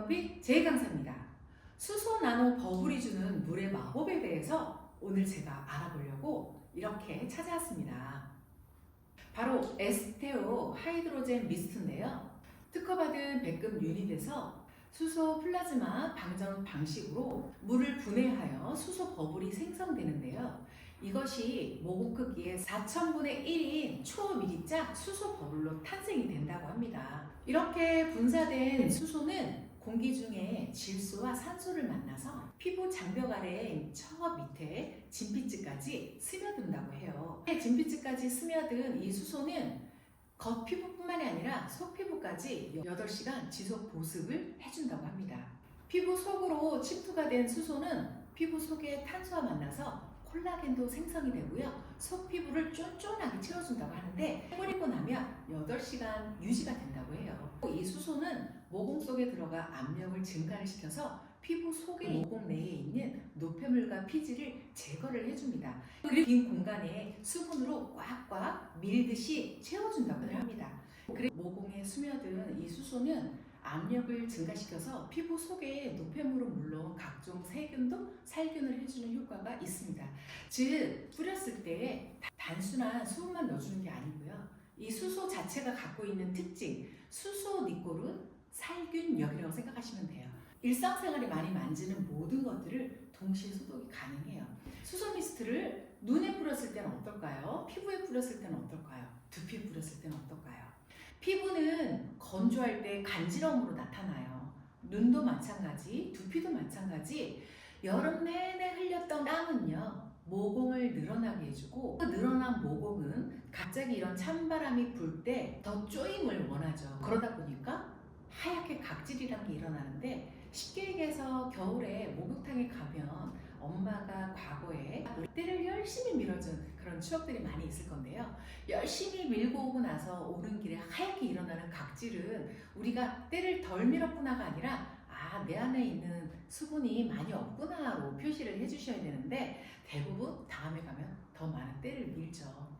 메이크업이 제강사입니다. 수소 나노 버블이 주는 물의 마법에 대해서 오늘 제가 알아보려고 이렇게 찾아왔습니다. 바로 에스테오 하이드로젠 미스트인데요. 특허받은 백금 유닛에서 수소 플라즈마 방전 방식으로 물을 분해하여 수소 버블이 생성되는데요. 이것이 모공 크기의 4천분의 1인 초미리짝 수소 버블로 탄생이 된다고 합니다. 이렇게 분사된 수소는 공기 중에 질소와 산소를 만나서 피부 장벽 아래 저 밑에 진피층까지 스며든다고 해요. 진피층까지 스며든 이 수소는 겉 피부뿐만이 아니라 속 피부까지 8시간 지속 보습을 해준다고 합니다. 피부 속으로 침투가 된 수소는 피부 속의 탄소와 만나서 콜라겐도 생성이 되고요. 속 피부를 쫀쫀하게 채워준다고 하는데 뿌리고 나면 8시간 유지가 된다고 해요. 이 수소는 모공 속에 들어가 압력을 증가를 시켜서 피부 속의 모공 내에 있는 노폐물과 피지를 제거를 해줍니다. 그리고 빈 공간에 수분으로 꽉꽉 밀듯이 채워준다고 합니다. 그리고 모공에 스며든 이 수소는 압력을 증가시켜서 피부 속에 노폐물은 물론 각종 세균도 살균을 해주는 효과가 있습니다. 즉 뿌렸을 때 단순한 수분만 넣어주는 게 아니고요. 이 수소 자체가 갖고 있는 특징, 수소 니콜은 살균력이라고 생각하시면 돼요. 일상생활에 많이 만지는 모든 것들을 동시에 소독이 가능해요. 수소 미스트를 눈에 뿌렸을 때는 어떨까요? 피부에 뿌렸을 때는 어떨까요? 두피에 뿌렸을 때는 어떨까요? 피부는 건조할 때 간지러움으로 나타나요. 눈도 마찬가지, 두피도 마찬가지. 여름 내내 흘렸던 땀은요, 모공을 늘어나게 해주고, 그 늘어난 모공은 갑자기 이런 찬바람이 불 때 더 쪼임을 원하죠. 그러다 보니까 하얗게 각질이란 게 일어나는데, 쉽게 얘기해서 겨울에 목욕탕에 가면 엄마가 과거에 때를 열심히 밀어준 그런 추억들이 많이 있을 건데요. 열심히 밀고 오고 나서 오는 길에 하얗게 일어나는 각질은 우리가 때를 덜 밀었구나가 아니라 아, 내 안에 있는 수분이 많이 없구나로 표시를 해주셔야 되는데 대부분 다음에 가면 더 많은 때를 밀죠.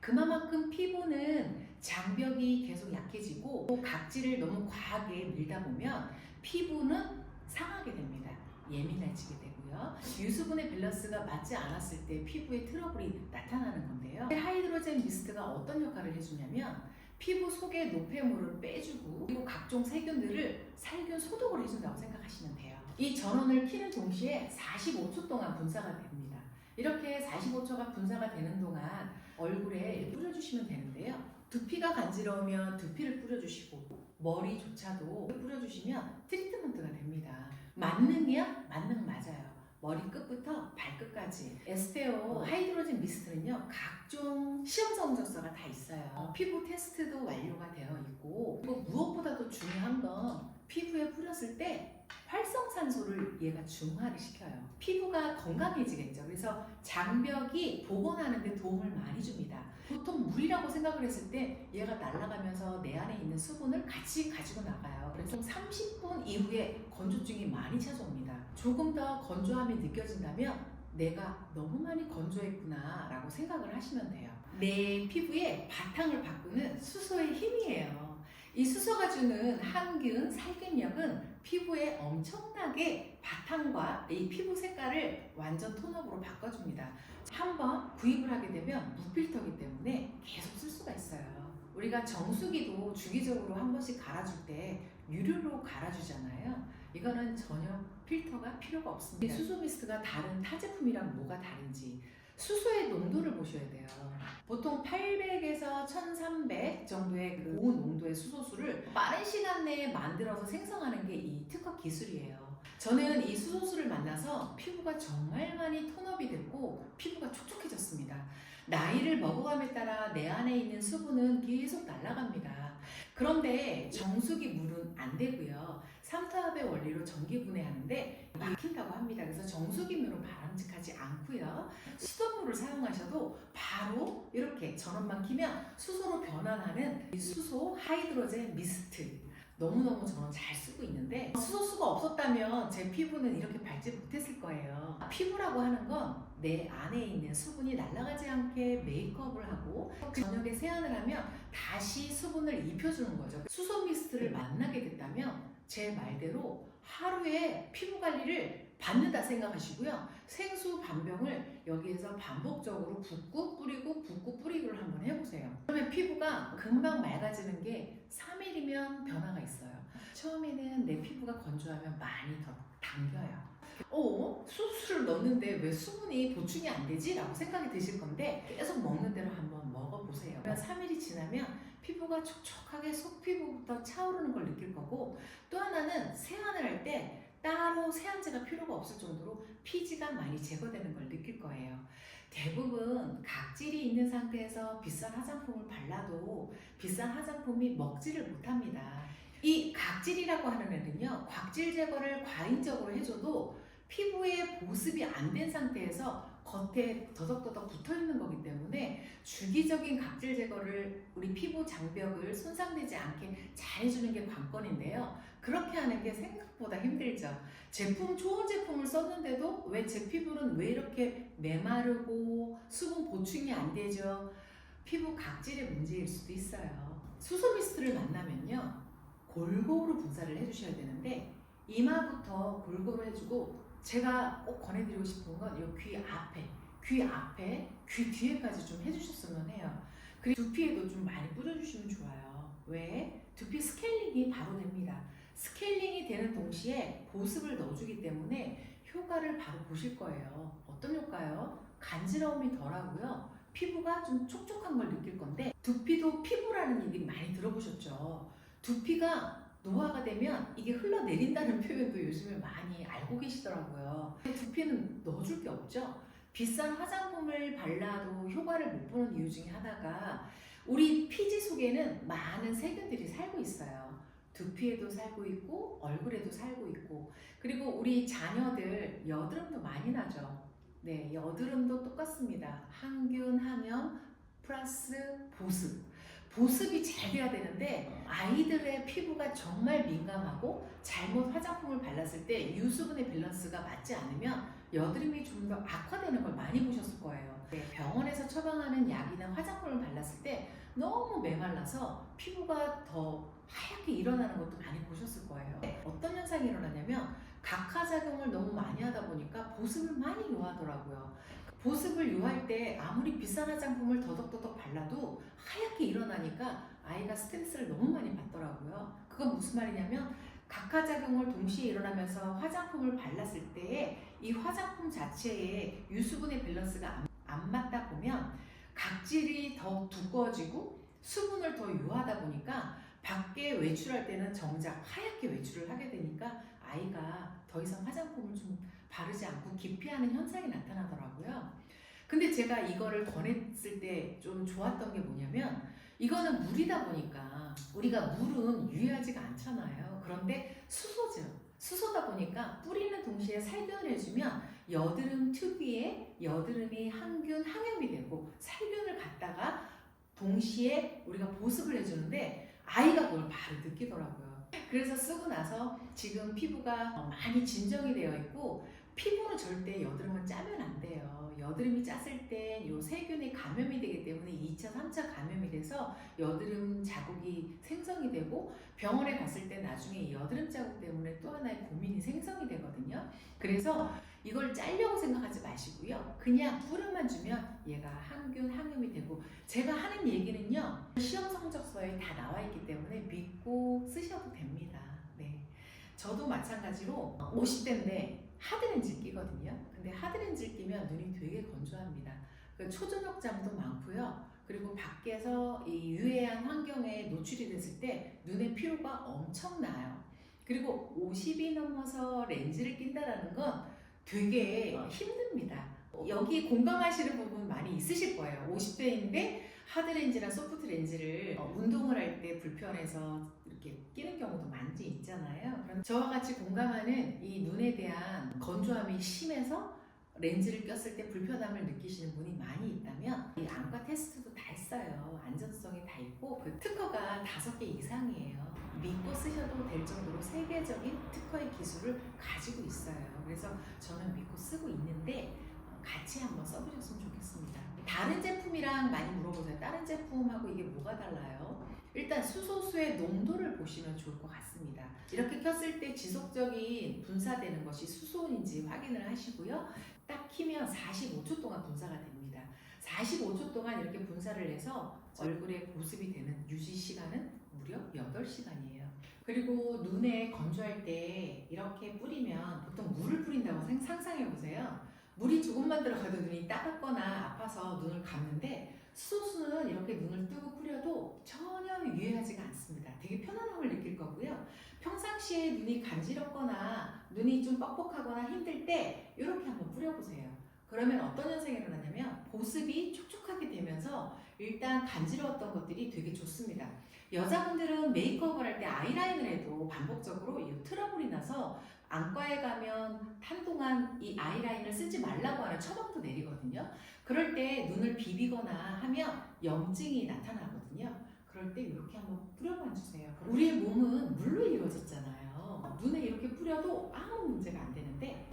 그만큼 피부는 장벽이 계속 약해지고 각질을 너무 과하게 밀다 보면 피부는 상하게 됩니다. 예민해지게 되고 요. 유수분의 밸런스가 맞지 않았을 때 피부에 트러블이 나타나는 건데요. 하이드로젠 미스트가 어떤 역할을 해주냐면 피부 속의 노폐물을 빼주고 그리고 각종 세균들을 살균 소독을 해준다고 생각하시면 돼요. 이 전원을 키는 동시에 45초 동안 분사가 됩니다. 이렇게 45초가 분사가 되는 동안 얼굴에 뿌려주시면 되는데요. 두피가 간지러우면 두피를 뿌려주시고 머리조차도 뿌려주시면 트리트먼트가 됩니다. 만능이야? 만능 맞아요. 머리 끝부터 발끝까지. 에스테오 하이드로젠 미스트는요 각종 시험 성적서가 다 있어요. 피부 테스트도 완료가 되어 있고 그리고 무엇보다도 중요한 건 피부에 뿌렸을 때 활성산소를 얘가 중화를 시켜요. 피부가 건강해지겠죠. 그래서 장벽이 복원하는 데 도움을 많이 줍니다. 보통 물이라고 생각을 했을 때 얘가 날아가면서 내 안에 있는 수분을 같이 가지고 나가요. 그래서 30분 이후에 건조증이 많이 찾아옵니다. 조금 더 건조함이 느껴진다면 내가 너무 많이 건조했구나 라고 생각을 하시면 돼요. 내 피부의 바탕을 바꾸는 수소의 힘이에요. 이 수소가 주는 항균, 살균력은 피부에 엄청나게 바탕과 이 피부 색깔을 완전 톤업으로 바꿔줍니다. 한번 구입을 하게 되면 무필터기 때문에 계속 쓸 수가 있어요. 우리가 정수기도 주기적으로 한 번씩 갈아줄 때 유료로 갈아주잖아요. 이거는 전혀 필터가 필요가 없습니다. 이 수소 미스트가 다른 타 제품이랑 뭐가 다른지 수소의 농도를 보셔야 돼요. 보통 800에서 1300 정도의 그 농도의 수소수를 빠른 시간 내에 만들어서 생성하는 게 이 특허 기술이에요. 저는 이 수소수를 만나서 피부가 정말 많이 톤업이 됐고 피부가 촉촉해졌습니다. 나이를 먹어감에 따라 내 안에 있는 수분은 계속 날아갑니다. 그런데 정수기 물은 안 되고요. 삼투압의 원리로 전기 분해하는데 막힌다고 합니다. 그래서 정수기 물은 바람직하지 않고요. 수돗물을 사용하셔도 바로 이렇게 전원만 키면 수소로 변환하는 이 수소 하이드로젠 미스트 너무너무 저는 잘 쓰고 있는데 수소수가 없었다면 제 피부는 이렇게 밝지 못했을 거예요. 피부라고 하는 건 내 안에 있는 수분이 날아가지 않게 메이크업을 하고 저녁에 세안을 하면 다시 수분을 입혀주는 거죠. 수소 미스트를 만나게 됐다면 제 말대로 하루에 피부 관리를 받는다 생각하시고요. 생수 반병을 여기에서 반복적으로 붓고 뿌리고 붓고 뿌리고를 한번 해보세요. 그러면 피부가 금방 맑아지는 게 3일이면 변화가 있어요. 처음에는 내 피부가 건조하면 많이 더 당겨요. 어? 수수를 넣는데 왜 수분이 보충이 안 되지? 라고 생각이 드실 건데 계속 먹는 대로 한번 먹어보세요. 그러면 3일이 지나면 피부가 촉촉하게 속 피부부터 차오르는 걸 느낄 거고 또 하나는 세안을 할 때 따로 세안제가 필요가 없을 정도로 피지가 많이 제거되는 걸 느낄 거예요. 대부분 각질이 있는 상태에서 비싼 화장품을 발라도 비싼 화장품이 먹지를 못합니다. 이 각질이라고 하는 애는요, 각질 제거를 과잉적으로 해줘도 피부에 보습이 안 된 상태에서 겉에 더덕더덕 붙어 있는 거기 때문에 주기적인 각질 제거를 우리 피부 장벽을 손상되지 않게 잘 해주는 게 관건인데요. 그렇게 하는 게 생각보다 힘들죠. 제품, 좋은 제품을 썼는데도 왜 제 피부는 왜 이렇게 메마르고 수분 보충이 안 되죠? 피부 각질의 문제일 수도 있어요. 수소 미스트를 만나면요. 골고루 분사를 해주셔야 되는데 이마부터 골고루 해주고 제가 꼭 권해드리고 싶은 건 이 귀 앞에, 귀 앞에, 귀 뒤에까지 좀 해주셨으면 해요. 그리고 두피에도 좀 많이 뿌려주시면 좋아요. 왜? 두피 스케일링이 바로 됩니다. 스케일링이 되는 동시에 보습을 넣어주기 때문에 효과를 바로 보실 거예요. 어떤 효과요? 간지러움이 덜하고요. 피부가 좀 촉촉한 걸 느낄 건데 두피도 피부라는 얘기 많이 들어보셨죠? 두피가 노화가 되면 이게 흘러내린다는 표현도 요즘에 많이 알고 계시더라고요. 두피는 넣어줄 게 없죠. 비싼 화장품을 발라도 효과를 못 보는 이유 중에 하나가 우리 피지 속에는 많은 세균들이 살고 있어요. 두피에도 살고 있고 얼굴에도 살고 있고 그리고 우리 자녀들 여드름도 많이 나죠. 네, 여드름도 똑같습니다. 항균, 항염 플러스 보습. 보습이 잘 돼야 되는데 아이들의 피부가 정말 민감하고 잘못 화장품을 발랐을 때 유수분의 밸런스가 맞지 않으면 여드름이 좀 더 악화되는 걸 많이 보셨을 거예요. 네, 병원에서 처방하는 약이나 화장품을 발랐을 때 너무 메말라서 피부가 더 하얗게 일어나는 것도 많이 보셨을 거예요. 네, 어떤 현상이 일어나냐면 각화작용을 너무 많이 하다 보니까 보습을 많이 요하더라고요. 보습을 요할 때 아무리 비싼 화장품을 더덕더덕 발라도 하얗게 일어나니까 아이가 스트레스를 너무 많이 받더라고요. 그건 무슨 말이냐면 각화작용을 동시에 일어나면서 화장품을 발랐을 때이 화장품 자체에 유수분의 밸런스가 안, 안 맞다 보면 각질이 더 두꺼워지고 수분을 더 요하다 보니까 밖에 외출할 때는 정작 하얗게 외출을 하게 되니까 아이가 더 이상 화장품을 좀 바르지 않고 기피하는 현상이 나타나더라고요. 근데 제가 이거를 권했을 때 좀 좋았던 게 뭐냐면 이거는 물이다 보니까 우리가 물은 유해하지가 않잖아요. 그런데 수소죠. 수소다 보니까 뿌리는 동시에 살균을 해주면 여드름 특유의 여드름이 항균, 항염이 되고 살균을 갖다가 동시에 우리가 보습을 해주는데 아이가 그걸 바로 느끼더라고요. 그래서 쓰고 나서 지금 피부가 많이 진정이 되어 있고 피부는 절대 여드름을 짜면 안 돼요. 여드름이 짰을 때요 세균이 감염이 되기 때문에 2차, 3차 감염이 돼서 여드름 자국이 생성이 되고 병원에 갔을 때 나중에 이 여드름 자국 때문에 또 하나의 고민이 생성이 되거든요. 그래서 이걸 짤려고 생각하지 마시고요. 그냥 뿌려만 주면 얘가 항균, 항염이 되고 제가 하는 얘기는요. 시험 성적서에 다 나와 있기 때문에 믿고 쓰셔도 됩니다. 네. 저도 마찬가지로 50대인데 하드렌즈를 끼거든요. 근데 하드렌즈를 끼면 눈이 되게 건조합니다. 그 초저녁잠도 많고요. 그리고 밖에서 이 유해한 환경에 노출이 됐을 때 눈의 피로가 엄청나요. 그리고 50이 넘어서 렌즈를 낀다라는 건 되게 힘듭니다. 여기 공감하시는 부분 많이 있으실 거예요. 50대인데 하드 렌즈나 소프트 렌즈를 어, 운동을 할 때 불편해서 이렇게 끼는 경우도 많이 있잖아요. 그럼 저와 같이 공감하는 이 눈에 대한 건조함이 심해서 렌즈를 꼈을 때 불편함을 느끼시는 분이 많이 있다면 이 안과 테스트도 다 했어요. 안전성이 다 있고 그 특허가 다섯 개 이상이에요. 믿고 쓰셔도 될 정도로 세계적인 특허의 기술을 가지고 있어요. 그래서 저는 믿고 쓰고 있는데 어, 같이 한번 써보셨으면 좋겠습니다. 다른 제품이랑 많이 물어보세요. 다른 제품하고 이게 뭐가 달라요? 일단 수소수의 농도를 보시면 좋을 것 같습니다. 이렇게 켰을 때 지속적인 분사되는 것이 수소인지 확인을 하시고요. 딱 키면 45초 동안 분사가 됩니다. 45초 동안 이렇게 분사를 해서 얼굴에 보습이 되는 유지 시간은 무려 8시간이에요. 그리고 눈에 건조할 때 이렇게 뿌리면 보통 물을 뿌린다고 생- 상상해 보세요. 물이 조금만 들어가도 눈이 따갑거나 아파서 눈을 감는데 수소수는 이렇게 눈을 뜨고 뿌려도 전혀 유해하지가 않습니다. 되게 편안함을 느낄 거고요. 평상시에 눈이 간지럽거나 눈이 좀 뻑뻑하거나 힘들 때 이렇게 한번 뿌려보세요. 그러면 어떤 현상이 일어나냐면 보습이 촉촉하게 되면서 일단 간지러웠던 것들이 되게 좋습니다. 여자분들은 메이크업을 할 때 아이라인을 해도 반복적으로 이 트러블이 나서 안과에 가면 한동안 이 아이라인을 쓰지 말라고 하는 처방도 내리거든요. 그럴 때 눈을 비비거나 하면 염증이 나타나거든요. 그럴 때 이렇게 한번 뿌려만 주세요. 우리의 몸은 물로 이루어졌잖아요. 눈에 이렇게 뿌려도 아무 문제가 안 되는데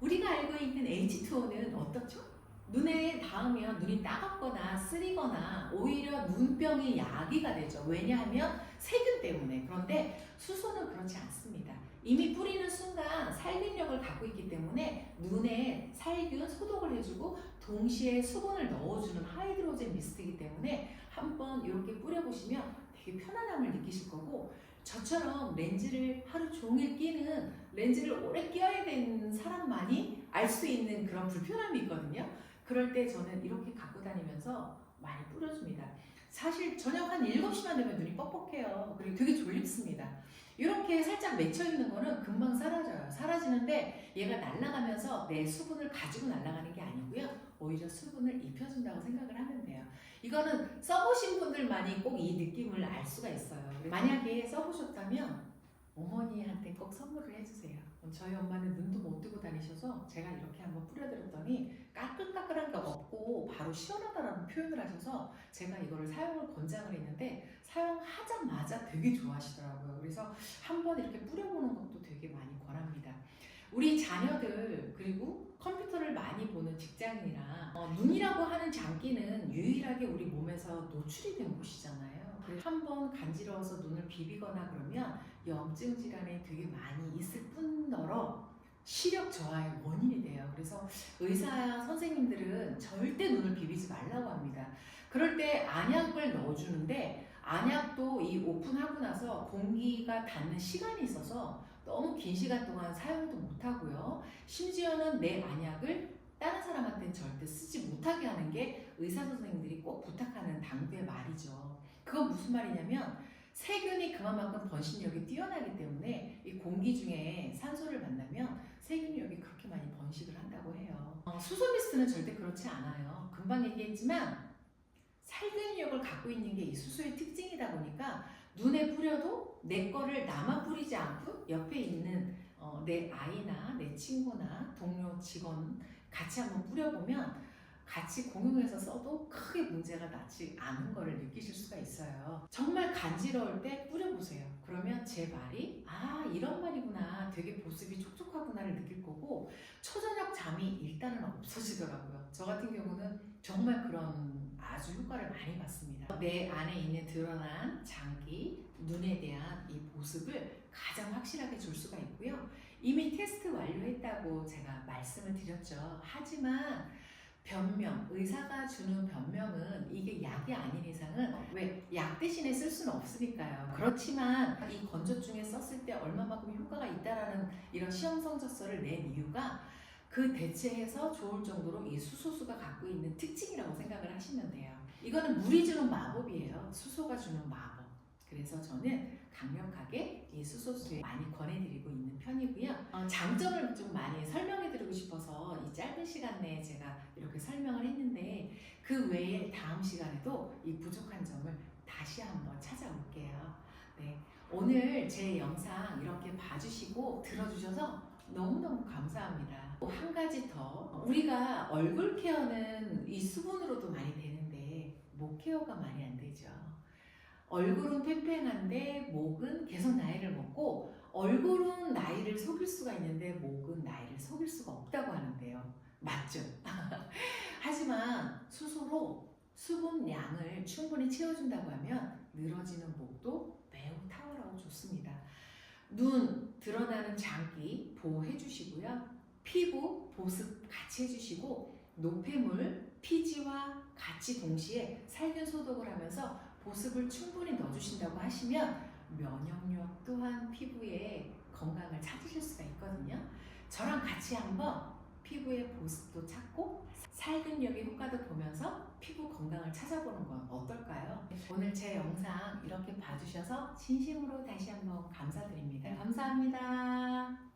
우리가 알고 있는 H2O는 어떻죠? 눈에 닿으면 눈이 따갑거나 쓰리거나 오히려 눈 병이 야기가 되죠. 왜냐하면 세균 때문에. 그런데 수소는 그렇지 않습니다. 이미 뿌리는 순간 살균력을 갖고 있기 때문에 눈에 살균 소독을 해주고 동시에 수분을 넣어주는 하이드로젠 미스트이기 때문에 한번 이렇게 뿌려보시면 되게 편안함을 느끼실 거고 저처럼 렌즈를 하루 종일 끼는 렌즈를 오래 끼어야 되는 사람만이 알 수 있는 그런 불편함이 있거든요. 그럴 때 저는 이렇게 갖고 다니면서 많이 뿌려줍니다. 사실 저녁 한 7시만 되면 눈이 뻑뻑해요. 그리고 되게 졸립습니다. 이렇게 살짝 맺혀 있는 거는 금방 사라져요. 사라지는데 얘가 날아가면서 내 수분을 가지고 날아가는 게 아니고요. 오히려 수분을 입혀준다고 생각을 하면 돼요. 이거는 써보신 분들만이 꼭 이 느낌을 알 수가 있어요. 만약에 써보셨다면 어머니한테 꼭 선물을 해주세요. 저희 엄마는 눈도 못 뜨고 다니셔서 제가 이렇게 한번 뿌려드렸더니 까끌까끌한 게 없고 바로 시원하다라는 표현을 하셔서 제가 이거를 사용을 권장을 했는데 사용하자마자 되게 좋아하시더라고요. 그래서 한번 이렇게 뿌려보는 것도 되게 많이 권합니다. 우리 자녀들 그리고 컴퓨터를 많이 보는 직장인이나 어, 눈이라고 하는 장기는 유일하게 우리 몸에서 노출이 된 곳이잖아요. 한번 간지러워서 눈을 비비거나 그러면 염증 질환에 되게 많이 있을 뿐더러 시력 저하의 원인이 돼요. 그래서 의사 선생님들은 절대 눈을 비비지 말라고 합니다. 그럴 때 안약을 넣어주는데 안약도 이 오픈하고 나서 공기가 닿는 시간이 있어서 너무 긴 시간 동안 사용도 못하고요. 심지어는 내 안약을 다른 사람한테는 절대 쓰지 못하게 하는 게 의사 선생님들이 꼭 부탁하는 당부의 말이죠. 그건 무슨 말이냐면 세균이 그만큼 번식력이 뛰어나기 때문에 이 공기 중에 산소를 만나면 세균력이 그렇게 많이 번식을 한다고 해요. 어, 수소 미스트는 절대 그렇지 않아요. 금방 얘기했지만 살균력을 갖고 있는 게 이 수소의 특징이다 보니까 눈에 뿌려도 내 거를 나만 뿌리지 않고 옆에 있는 어, 내 아이나 내 친구나 동료 직원 같이 한번 뿌려보면 같이 공용해서 써도 크게 문제가 나지 않은 거를 느끼실 수가 있어요. 정말 간지러울 때 뿌려보세요. 그러면 제 말이 아 이런 말이구나 되게 보습이 촉촉하구나를 느낄 거고 초저녁 잠이 일단은 없어지더라고요. 저 같은 경우는 정말 그런 아주 효과를 많이 봤습니다. 내 안에 있는 드러난 장기, 눈에 대한 이 보습을 가장 확실하게 줄 수가 있고요. 이미 테스트 완료했다고 제가 말씀을 드렸죠. 하지만 변명, 의사가 주는 변명은 이게 약이 아닌 이상은 왜 약 대신에 쓸 수는 없으니까요. 그렇지만 이 건조증에 썼을 때 얼마만큼 효과가 있다라는 이런 시험 성적서를 낸 이유가 그 대체해서 좋을 정도로 이 수소수가 갖고 있는 특징이라고 생각을 하시면 돼요. 이거는 물이 주는 마법이에요. 수소가 주는 마법. 그래서 저는 강력하게 이 수소수에 많이 권해드리고 있는 편이고요. 어, 장점을 좀 많이 설명해드리고 싶어서 이 짧은 시간 내에 제가 이렇게 설명을 했는데 그 외에 다음 시간에도 이 부족한 점을 다시 한번 찾아올게요. 네, 오늘 제 영상 이렇게 봐주시고 들어주셔서 너무너무 감사합니다. 또한 가지 더 우리가 얼굴 케어는 이 수분으로도 많이 되는데 목 케어가 많이 안 되죠. 얼굴은 팽팽한데 목은 계속 나이를 먹고 얼굴은 나이를 속일 수가 있는데 목은 나이를 속일 수가 없다고 하는데요. 맞죠? 하지만 수소로 수분 양을 충분히 채워준다고 하면 늘어지는 목도 매우 탁월하고 좋습니다. 눈 드러나는 장기 보호해 주시고요. 피부 보습 같이 해주시고 노폐물 피지와 같이 동시에 살균 소독을 하면서 보습을 충분히 넣어주신다고 하시면 면역력 또한 피부에 건강을 찾으실 수가 있거든요. 저랑 같이 한번 피부의 보습도 찾고 살균력의 효과도 보면서 피부 건강을 찾아보는 건 어떨까요? 오늘 제 영상 이렇게 봐주셔서 진심으로 다시 한번 감사드립니다. 감사합니다.